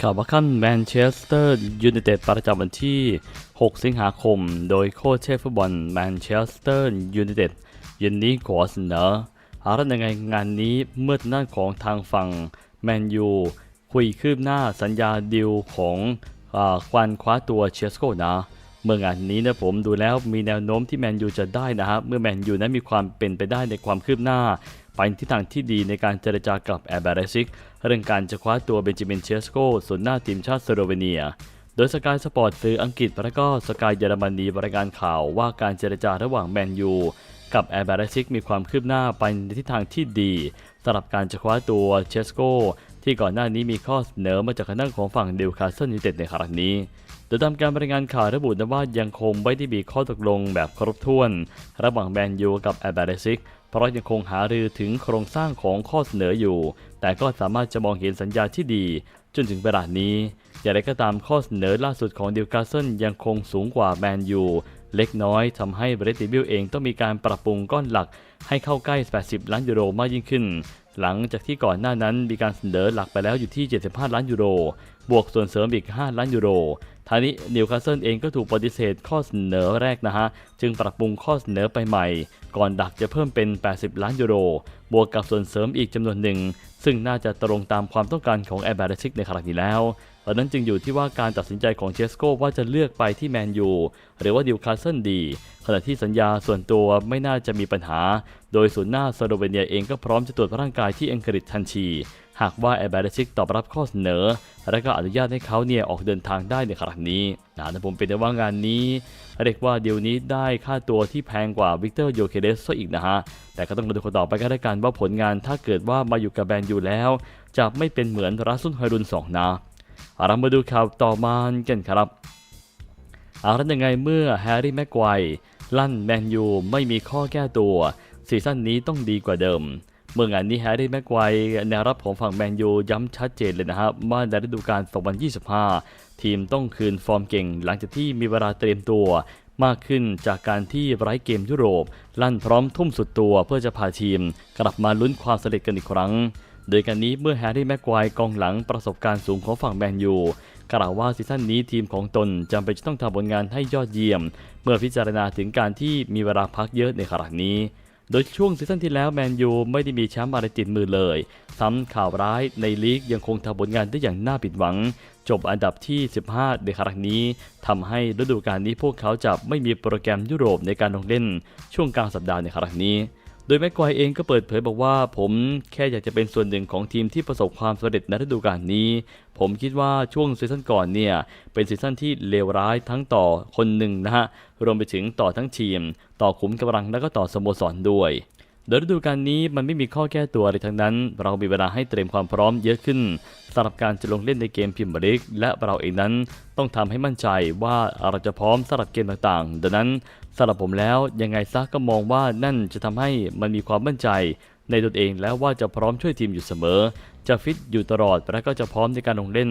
ข่าวว่าขั้นแมนเชสเตอร์ยูไนเต็ดประจำวันที่ 6 สิงหาคม โดยโค้ชเชฟฟุตบอลแมนเชสเตอร์ยูไนเต็ดเย็นนี้ขอเสนออะไรยังไงงานนี้เมื่อทางด้านของทางฝั่งแมนยูคุยคืบหน้าสัญญาดิวของอควันคว้าตัวเชสโกนะ เมื่องานนี้นะผมดูแล้วมีแนวโน้มที่แมนยูจะได้นะฮะเมื่อแมนยูนั้นมีความเป็นไปได้ในความคืบหน้า ไปทิศทางที่ดีในการเจรจากับแอร์เบรซิก เรื่องการจะคว้าตัวเบนจามินเชสโกส่วนหน้าทีมชาติสโลเวเนีย โดยสกายสปอร์ตสื่ออังกฤษและก็สกายเยอรมนีรายงานข่าวว่าการเจรจาระหว่างแมนยูกับแอร์เบรซิกมีความคืบหน้าไปในทิศทางที่ดีสำหรับการจะคว้าตัวเชสโกที่ก่อนหน้านี้มีข้อเสนอมาจากคณะของฝั่งดิวคาสเซิลยูเต็ดในครั้งนี้ โดยตามการรายงานข่าวระบุนะว่ายังคงไม่ได้มีข้อตกลงแบบครบถ้วน ระหว่างแมนยูกับแอร์เบรซิก เพราะยังคงหารือถึงโครงสร้างของข้อเสนออยู่ แต่ก็สามารถจะมองเห็นสัญญาณที่ดี จนถึงเวลานี้ อย่างไรก็ตามข้อเสนอล่าสุดของดิวคาสเซิลยังคงสูงกว่าแมนยู เล็กน้อยทำให้เบรติบิลเองต้องมีการปรับปรุงก้อนหลักให้เข้าใกล้ 80 ล้านยูโรมากยิ่งขึ้น หลังจากที่ก่อนหน้านั้นมีการเสนอหลักไปแล้วอยู่ที่ 75 ล้านยูโร บวกส่วนเสริมอีก 5 ล้านยูโรทางนี้นิวคาสเซิลเองก็ถูกปฏิเสธข้อเสนอแรกนะฮะ จึงปรับปรุงข้อเสนอไปใหม่ ก่อนดักจะเพิ่มเป็น 80 ล้านยูโร บวกกับส่วนเสริมอีกจำนวนหนึ่ง ซึ่งน่าจะตรงตามความต้องการของแอร์แบรซิกในครั้งนี้แล้ว ตอนนั้นจึงอยู่ที่ว่าการตัดสินใจของเชสโกว่าจะเลือกไปที่แมนยูหรือว่าดิวคาสเซิลดี ขณะที่สัญญาส่วนตัวไม่น่าจะมีปัญหา โดยศูนย์หน้าสโลเวเนียเองก็พร้อมจะตรวจร่างกายที่อังกฤษทันที หากว่าแอร์แบรซิกตอบรับข้อเสนอ และก็อนุญาตให้เขาเนี่ยออกเดินทางได้ในครั้งนี้นะผมเป็นได้ว่างานนี้เรียกว่าเดี๋ยวนี้ได้ค่าตัวที่แพงกว่าวิกเตอร์โยเคเดสซะอีกนะฮะ แต่ก็ต้องมาดูกันต่อไปกันแล้วกันว่าผลงานถ้าเกิดว่ามาอยู่กับแบนยูแล้ว จะไม่เป็นเหมือนรัสซุนไฮรุนสองนะ เรามาดูข่าวต่อมากันครับอาละยังไงเมื่อแฮร์รี่แม็กไกวลั่นแมนยูไม่มีข้อแก้ตัวซีซั่นนี้ต้องดีกว่าเดิม เมื่องานนี้แฮร์รี่แม็กไกวแนวรับของฝั่งแมนยูย้ำชัดเจนเลยนะครับว่าในฤดูกาล 2025 ทีมต้องคืนฟอร์มเก่ง หลังจากที่มีเวลาเตรียมตัวมากขึ้นจากการที่ไร้เกมยุโรป ลั่นพร้อมทุ่มสุดตัวเพื่อจะพาทีม กลับมาลุ้นความสำเร็จกันอีกครั้ง โดยการนี้เมื่อแฮร์รี่แม็กไกวกองหลังประสบการณ์สูงของฝั่งแมนยูกล่าวว่าซีซั่นนี้ทีมของตนจำเป็นจะต้องทำผลงานให้ยอดเยี่ยม เมื่อพิจารณาถึงการที่มีเวลาพักเยอะในขณะนี้ โดยช่วงซีซั่นที่แล้วแมนยูไม่ได้มีแชมป์อะไรติดมือเลย ซ้ำข่าวร้ายในลีกยังคงทำผลงานได้อย่างน่าผิดหวัง จบอันดับที่ 15 ในครั้งนี้ทำให้ฤดูกาลนี้พวกเขาจะไม่มีโปรแกรมยุโรปในการลงเล่น ช่วงกลางสัปดาห์ในครั้งนี้ โดยแม็กควายเองก็เปิดเผยบอกว่าผมแค่อยากจะเป็นส่วนหนึ่งของทีมที่ประสบความสำเร็จในฤดูกาลนี้ ผมคิดว่าช่วงซีซั่นก่อนเนี่ย เป็นซีซั่นที่เลวร้ายทั้งต่อคนหนึ่งนะฮะ รวมไปถึงต่อทั้งทีม ต่อขุมกำลังและก็ต่อสโมสรด้วย โดยฤดูกาลนี้มันไม่มีข้อแก้ตัวอะไรทั้งนั้น เรามีเวลาให้เตรียมความพร้อมเยอะขึ้นสำหรับการจะลงเล่นในเกมพิมพ์ลิก และเราเองนั้นต้องทำให้มั่นใจว่าเราจะพร้อมสำหรับเกมต่างๆ ดังนั้นสำหรับผมแล้วยังไงซะก็มองว่านั่นจะทำให้มันมีความมั่นใจ ในตนเองแล้วว่าจะพร้อมช่วยทีมอยู่เสมอ จะฟิตอยู่ตลอดและก็จะพร้อมในการลงเล่น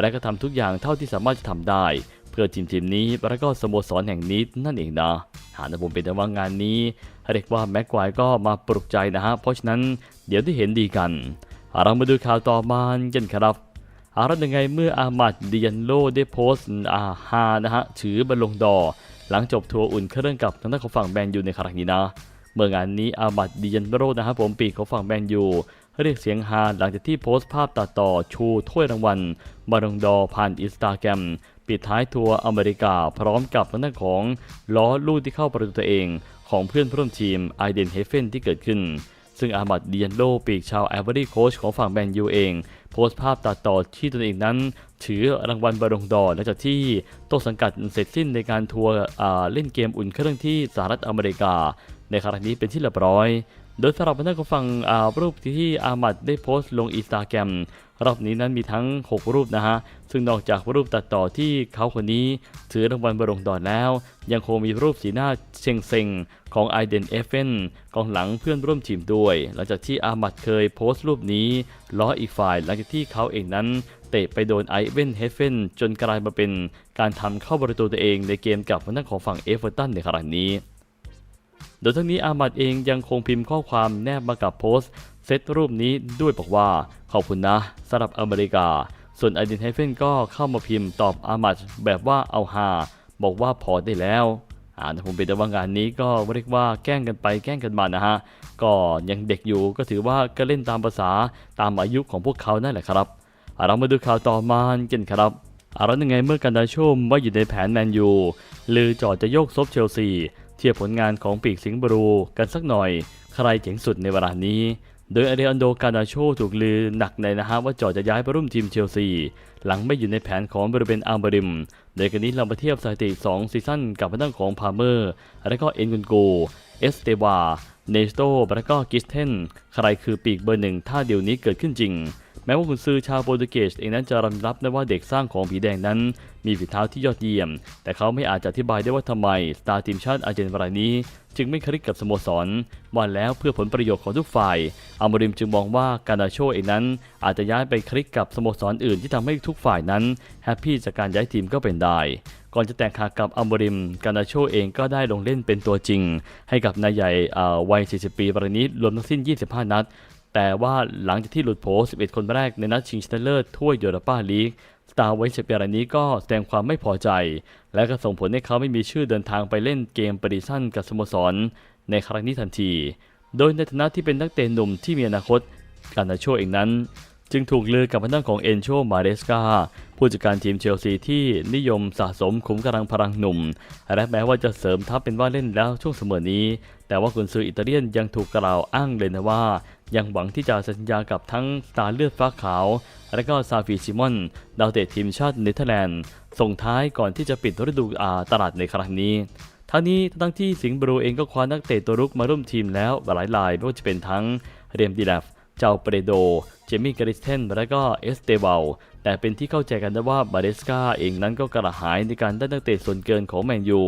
และก็ทำทุกอย่างเท่าที่สามารถจะทำได้ เพื่อทีมทีมนี้และก็สโมสรแห่งนี้นั่นเองนะหากผมเป็นแต่ว่างานนี้เรียกว่าแม็กควายก็มาปลุกใจนะฮะเพราะฉะนั้นเดี๋ยวได้เห็นดีกัน เรามาดูข่าวต่อมากันครับอารัยังไงเมื่ออามัดดิยันโลได้โพสต์อาฮานะฮะถือบอลลงดอ หลังจบทัวร์อุ่นเครื่องกับทางด้านของฝั่งแมนยูในครั้งนี้นะ เมื่องานนี้อามัดดิยันโลนะฮะผมปีกของฝั่งแมนยูเรียกเสียงฮาหลังจากที่โพสต์ภาพตัดต่อชูถ้วยรางวัลบอลลงดอผ่านอินสตาแกรม ปิดท้ายทัวร์อเมริกาพร้อมกับทางด้านของล้อลูกที่เข้าประตูตัวเองของเพื่อนร่วมทีมไอเดนเฮเฟนที่เกิดขึ้น ซึ่งอามัดเดียนโลปีกชาวแอเวอรี่โคชของฝั่งแมนยูเอง โพสต์ภาพตัดต่อที่ตนเองนั้น ถือรางวัลบองดอร์หลังจากที่ต้นสังกัดเสร็จสิ้นในการทัวร์เล่นเกมอุ่นเครื่องที่สหรัฐอเมริกา ในครั้งนี้เป็นที่เรียบร้อย โดยสำหรับท่านผู้ฟังรูปที่อามัดได้โพสต์ลงอินสตาแกรมรอบนี้นั้นมีทั้ง 6 รูปนะฮะ ซึ่งนอกจากรูปตัดต่อที่เขาคนนี้ ถือรางวัลบรงดอนแล้ว ยังคงมีรูปสีหน้าเชงเซงของไอเดนเอฟเฟนกองหลังเพื่อนร่วมทีมด้วย หลังจากที่อามัดเคยโพสต์รูปนี้ ล้ออีกฝ่ายหลังจากที่เขาเองนั้นเตะไปโดนไอเวนเฮฟเฟนจนกลายมาเป็นการทำเข้าประตูตัวเองในเกมกับฝั่งของฝั่งเอฟเวอร์ตันในครั้งนี้ โดยทั้งนี้อามัดเองยังคงพิมพ์ข้อความแนบมากับโพสต์เซตรูปนี้ด้วยบอกว่า ขอบคุณนะสำหรับอเมริกา ส่วนอดินไฮเฟนก็เข้ามาพิมพ์ตอบอามัดแบบว่าเอาฮาบอกว่าพอได้แล้วอ่าผมเป็นแต่ว่างานนี้ก็เรียกว่าแกล้งกันไปแกล้งกันมานะฮะ ก็ยังเด็กอยู่ก็ถือว่าก็เล่นตามภาษาตามอายุของพวกเขานั่นแหละครับ เรามาดูข่าวต่อมากันครับอาแล้วยังไงเมื่อกันดาโชมว่าอยู่ในแผนแมนยูลือจอดจะโยกซบเชลซี เทียบผลงานของปีกสิงห์บรูกันสักหน่อย ใครเจ๋งสุดในเวลานี้ โดยอาเดอันโดกานาโชถูกลือหนักในนะฮะว่าจอจะย้ายไปร่วมทีมเชลซี หลังไม่อยู่ในแผนของบริเวณอัลเบริม โดยกันนี้เรามาเทียบสถิติ 2 ซีซั่นกับทางของพาเมอร์ และก็เอ็นกุนโก เอสเตวา เนสโตและก็กิสเทน ใครคือปีกเบอร์หนึ่งถ้าเดี๋ยวนี้เกิดขึ้นจริง แม้ว่าคุณซื้อชาวโปรตุเกสเองนั้นจะรำรับได้ว่าเด็กสร้างของผีแดงนั้น มีฝีเท้าที่ยอดเยี่ยม แต่เขาไม่อาจจะอธิบายได้ว่าทำไมสตาร์ทีมชาติอาร์เจนตินารานี้ จึงไม่คลิกกับสโมสรว่าแล้วเพื่อผลประโยชน์ของทุกฝ่ายอัลมริมจึงมองว่าการนาโชเองนั้น อาจจะย้ายไปคลิกกับสโมสรอื่นที่ทำให้ทุกฝ่ายนั้นแฮปปี้จากการย้ายทีมก็เป็นได้ก่อนจะแตกหักกับอัลมริม การนาโชเองก็ได้ลงเล่นเป็นตัวจริง ให้กับนายใหญ่อ่าวัย 40 ปีรายนี้รวมทั้งสิ้น 25 นัด แต่ว่าหลังจากที่หลุดโผ11 คนแรกในนัดชิงชนะเลิศถ้วยยูโรปาลีกสตาร์ไวเชเปียรนี้ก็แสดงความไม่พอใจ และก็ส่งผลให้เขาไม่มีชื่อเดินทางไปเล่นเกมปริสั้นกับสโมสร ในครั้งนี้ทันที โดยในฐานะที่เป็นนักเตะหนุ่มที่มีอนาคต การนาโชเองนั้น จึงถูกลือกับทางด้านของเอนโชมาเดสกาผู้จัดการทีมเชลซีที่นิยมสะสมขุมกำลังพลังหนุ่ม และแม้ว่าจะเสริมทัพเป็นว่าเล่นแล้วช่วงเสมอนี้ แต่ว่ากุนซืออิตาเลียนยังถูกกล่าวอ้างเลยนะว่า ยังหวังที่จะสัญญากับทั้งสตาร์เลือดฟ้าขาว และก็ซาฟีซิมอน ดาวเตะทีมชาติเนเธอร์แลนด์ ส่งท้ายก่อนที่จะปิดฤดูอาตลาดในครั้งนี้ทั้งนี้ทั้งที่สิงห์บรูเองก็คว้านักเตะตัวรุกมาร่วมทีมแล้วหลายรายไม่ว่าจะเป็นทั้งเรมดีแลฟเจ้าเปรโด เจมี่กริสเทน และก็เอสเตเบลแต่เป็นที่เข้าใจกันได้ว่าบาเดสกาเองนั้นก็กระหายในการได้นักเตะส่วนเกินของแมนยู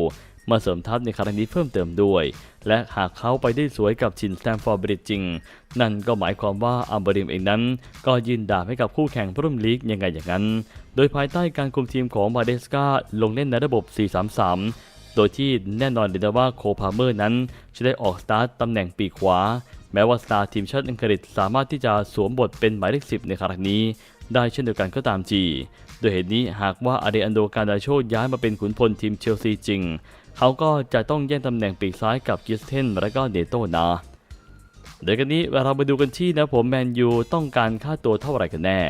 มาเสริมทัพในครั้งนี้เพิ่มเติมด้วย และหากเขาไปได้สวยกับชินสแตมฟอร์บริดจริง นั่นก็หมายความว่าอัมบริมเองนั้น ก็ยืนดาบให้กับคู่แข่งพรุ่มลีกยังไงอย่างนั้น โดยภายใต้การคุมทีมของบาเดสกาลงเล่นในระบบ 4-3-3 โดยที่แน่นอนเลยนะว่าโคพาเมอร์นั้นจะได้ออกสตาร์ตตำแหน่งปีขวา แม้ว่าสตาร์ทีมชาติอังกฤษสามารถที่จะสวมบทเป็นหมายเลข10ในครั้งนี้ได้เช่นเดียวกันก็ตามจี โดยเหตุนี้หากว่าอาเดอันโดการดาโชย้ายมาเป็นขุนพลทีมเชลซีจริง เขาก็จะต้องแย่งตำแหน่งปีกซ้ายกับกิสเทนและก็เนโตนะโดยกันนี้เรามาดูกันที่นะผมแมนยูต้องการค่าตัวเท่าไหร่กันแน่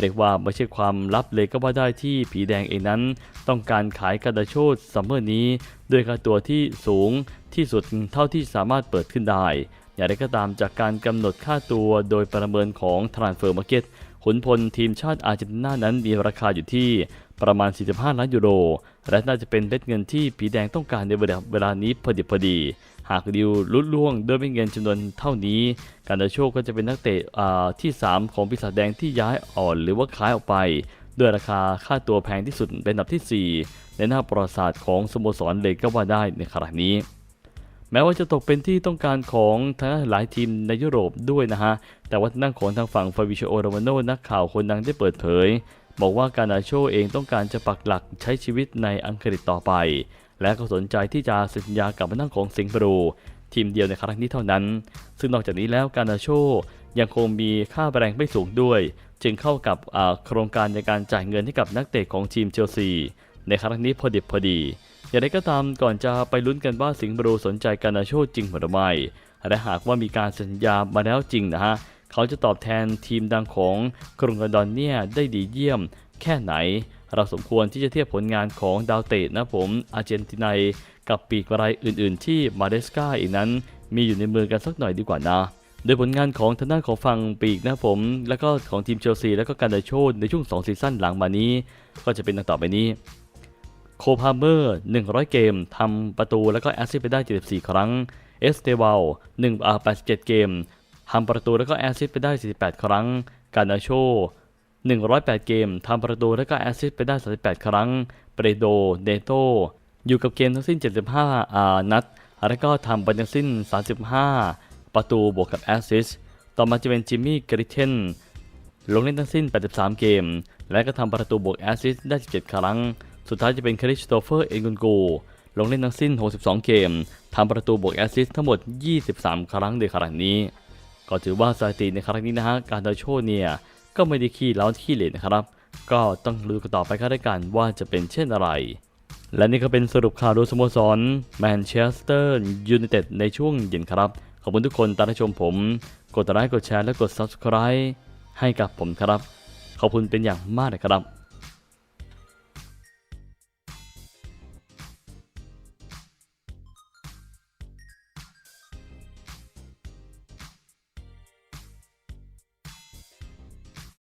เรียกว่าไม่ใช่ความลับเลยก็ว่าได้ที่ผีแดงเองนั้น ต้องการขายกาดาโชดซัมเมอร์นี้ ด้วยค่าตัวที่สูงที่สุดเท่าที่สามารถเปิดขึ้นได้อย่างไรก็ตามจากการกำหนดค่าตัวโดยประเมินของ Transfer Market ขุนพลทีมชาติอาร์เจนตินานั้นมีราคาอยู่ที่ ประมาณ 45 ล้านยูโร และน่าจะเป็นเม็ดเงินที่ผีแดงต้องการในเวลานี้พอดีพอดี หากดิวลุล่วงด้วยไม่เงินจำนวนเท่านี้ การดาโชคก็จะเป็นนักเตะที่ 3 ของปีศาจแดงที่ย้ายอ่อนหรือว่าขายออกไป ด้วยราคาค่าตัวแพงที่สุดเป็นอันดับทีสี่ 4 ในหน้าประวัติศาสตร์ของสโมสรเลยก็ว่าได้ในขณะนี้แม้ว่าจะตกเป็นที่ต้องการของทั้งหลายทีมในยุโรปด้วยนะฮะ แต่ว่าทางด้านของทางฝั่งฟาบิโชโอโรมาโนนักข่าวคนดังได้เปิดเผย บอกว่าการนาโชเองต้องการจะปักหลักใช้ชีวิตในอังกฤษต่อไป และก็สนใจที่จะสัญญากับทางด้านของสิงห์บรูทีมเดียวในครั้งนี้เท่านั้น ซึ่งนอกจากนี้แล้วการนาโชยังคงมีค่าแรงไม่สูงด้วย จึงเข้ากับโครงการในการจ่ายเงินให้กับนักเตะของทีมเชลซีในครั้งนี้พอดิบพอดี อย่างไรก็ตามก่อนจะไปลุ้นกันว่าสิงห์บรูสนใจการนาโชจริงหรือไม่ และหากว่ามีการสัญญามาแล้วจริงนะฮะ เขาจะตอบแทนทีมดังของกรุงลอนดอนเนี่ยได้ดีเยี่ยมแค่ไหน เราสมควรที่จะเทียบผลงานของดาวเตะนะผมอาร์เจนตินากับปีกรายอื่นๆ ที่มาเดสกาอีกนั้น มีอยู่ในมือกันสักหน่อยดีกว่านะโดยผลงานของทางด้านของฝั่งปีกนะผม แล้วก็ของทีมเชลซีแล้วก็การดาโชดในช่วง2ซีซั่นหลังมานี้ ก็จะเป็นดังต่อไปนี้โคพาเมอร์ 100 เกม ทำประตูแล้วก็แอสซิสต์ไปได้ 74 ครั้ง เอสเตวาล1อ่า87 เกม ทำประตูแล้วก็แอสซิสต์ไปได้ 48 ครั้ง การนาโช 108 เกมทำประตูแล้วก็แอสซิสต์ไปได้ 38 ครั้ง เปรโดเนโต อยู่กับเกมทั้งสิ้น 75อ่านัด แล้วก็ทำไปทั้งสิ้น 35 ประตูบวกกับแอสซิสต์ต่อมาจะเป็นจิมมี่กริเทนลงเล่นทั้งสิ้น 83 เกม และก็ทำประตูบวกแอสซิสต์ได้ 17 ครั้ง สุดท้ายจะเป็นคริสโตเฟอร์ เอนกุนโกลงเล่นทั้งสิ้น 62 เกม ทำประตูบวกแอสซิสต์ทั้งหมด 23 ครั้งในครั้งนี้ ก็ถือว่าสถิติในครั้งนี้นะฮะการดาโชเนี่ยก็ไม่ได้ขี้เล้าขี้เหร่นะครับ ก็ต้องดูกันต่อไปครับด้วยกันว่าจะเป็นเช่นอะไร และนี่ก็เป็นสรุปข่าวโดยสโมสรแมนเชสเตอร์ยูไนเต็ดในช่วงเย็นครับ ขอบคุณทุกคนตามชมผม กดไลค์กดแชร์และกด Subscribe ให้กับผมครับ ขอบคุณเป็นอย่างมากนะครับ